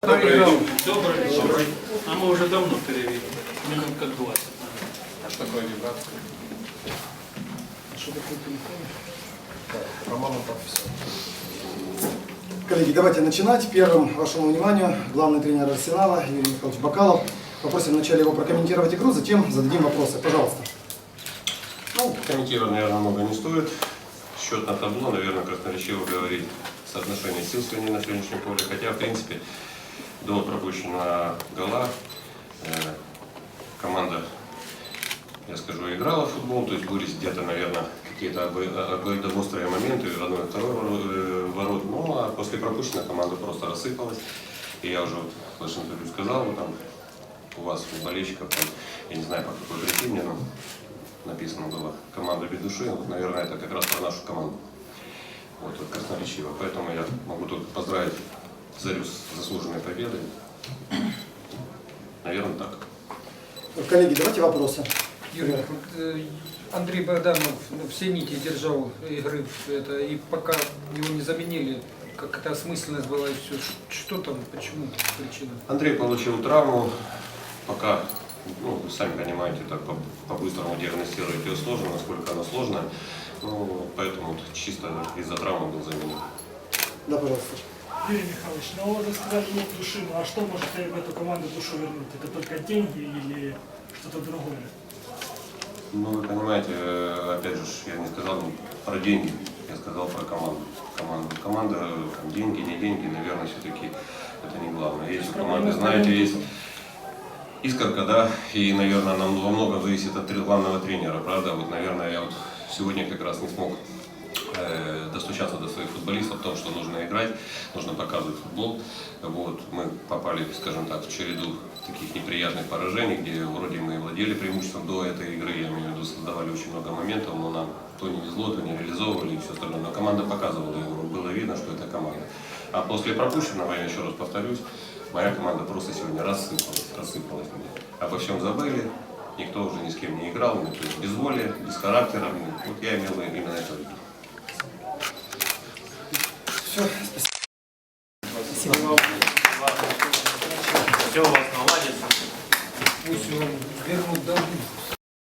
Добрый, добрый. А мы уже давно перевели. Минут как 20. А что такое вибрация? Что такое телефон? Роман профессор. Коллеги, давайте начинать. Первым вашему вниманию главный тренер Арсенала Юрий Михайлович Бакалов. Попросим вначале его прокомментировать игру, затем зададим вопросы. Пожалуйста. Ну, комментировать, наверное, много не стоит. Счет на табло, наверное, красноречиво говорит соотношение сил сегодня на сегодняшнем поле. Хотя, в принципе, до пропущенного гола э, команда, я скажу, играла в футбол. То есть были где-то, наверное, какие-то обо- обоюдоострые моменты, одной и второй э, ворот. Ну, а после пропущенной команда просто рассыпалась. И я уже вот интервью сказал, вот там у вас, у болельщиков, там, я не знаю, по какой причине, но написано было «Команда без души». Вот, наверное, это как раз про нашу команду. Вот красноречиво. Поэтому я могу только поздравить Зарю с заслуженной победой. Наверное, так. Коллеги, давайте вопросы. Юрий, э, Андрей Богданов ну, все нити держал игры, это, и пока его не заменили, как это осмысленность была и все. Что там, почему причина? Андрей получил травму. Пока, ну, вы сами понимаете, так по- по-быстрому диагностировать ее сложно, насколько она сложная. Ну, поэтому вот чисто из-за травмы был заменен. Да, пожалуйста. Юрий Михайлович, ну вы сказали, нет души, ну а что может в эту команду душу вернуть? Это только деньги или что-то другое? Ну, вы понимаете, э, опять же, я не сказал ну, про деньги, я сказал про команду. Команду. Команда, э, там, деньги, не деньги, наверное, все-таки это не главное. Есть у команды, знаете, есть искорка, да, и, наверное, нам во многом зависит от главного тренера, правда? Вот, наверное, я вот сегодня как раз не смог достучаться до своих футболистов в том, что нужно играть, нужно показывать футбол. Вот, мы попали, скажем так, в череду таких неприятных поражений, где вроде мы и владели преимуществом до этой игры, я имею в виду, создавали очень много моментов, но нам то не везло, то не реализовывали и все остальное. Но команда показывала игру, было видно, что это команда. А после пропущенного, я еще раз повторюсь, моя команда просто сегодня рассыпалась, рассыпалась. Обо всем забыли, никто уже ни с кем не играл, ну, то без воли, без характера. Ну, Вот я имел именно это в виду. Все, спасибо. Все у вас наладится. Пусть он вернут долги.